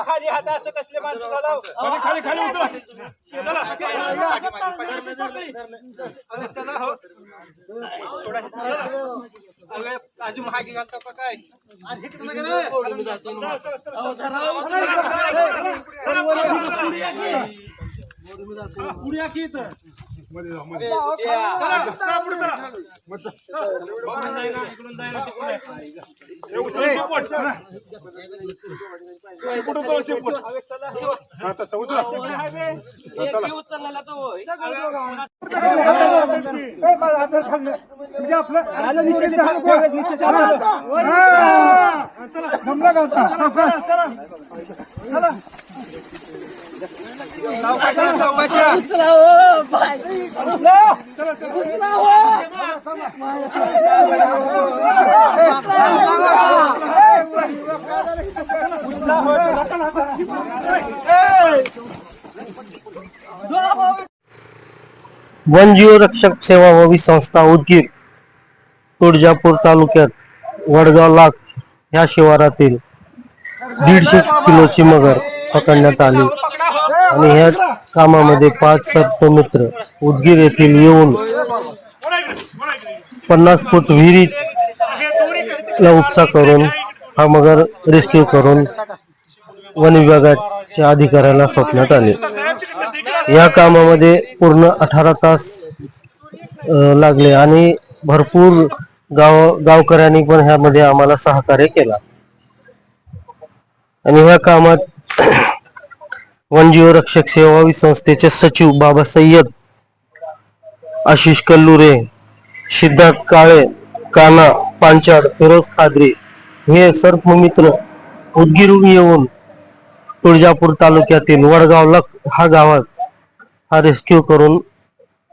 खाली हात असं कसले माणसं खाली खाली उचला चला हो सोडा अजून महागी घालता का काय चला पुढे चला इकडून जाईना इकडून वनजीव रक्षक सेवा ववी संस्था उदगीर तुळजापूर तालुक्यात वडगाव लाख ह्या शिवारातील दीडशे किलोची मगर पकडण्यात आली. आणि ह्या कामामध्ये पाच सर्पमित्र उदगीर येथील येऊन पन्नास फूट विहिरीला उपसा करून हा मगर रेस्क्यू करून वन विभागाच्या अधिकाऱ्याला सोपण्यात आले. या कामामध्ये पूर्ण अठरा तास लागले आणि भरपूर गाव गावकऱ्यांनी पण ह्यामध्ये आम्हाला सहकार्य केला. आणि ह्या कामात वनजीव रक्षक सेवावी संस्थेचे सचिव बाबा सय्यद आशिष कल्लुरे सिद्धार्थ काळे काना पांचाड फिरोज खाद्री हे सर्व मित्र उदगीरून येऊन तुळजापूर तालुक्यातील वडगाव लख हा गावात हा रेस्क्यू करून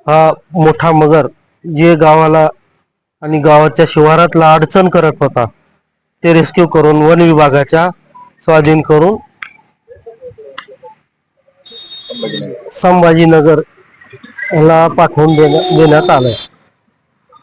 हा मोठा मगर जे गावाला आणि गावाच्या शिवारातला अडचण करत होता ते रेस्क्यू करून वन विभागाच्या स्वाधीन करून संभाजीनगर ला पाठवून देण्यात आलंय.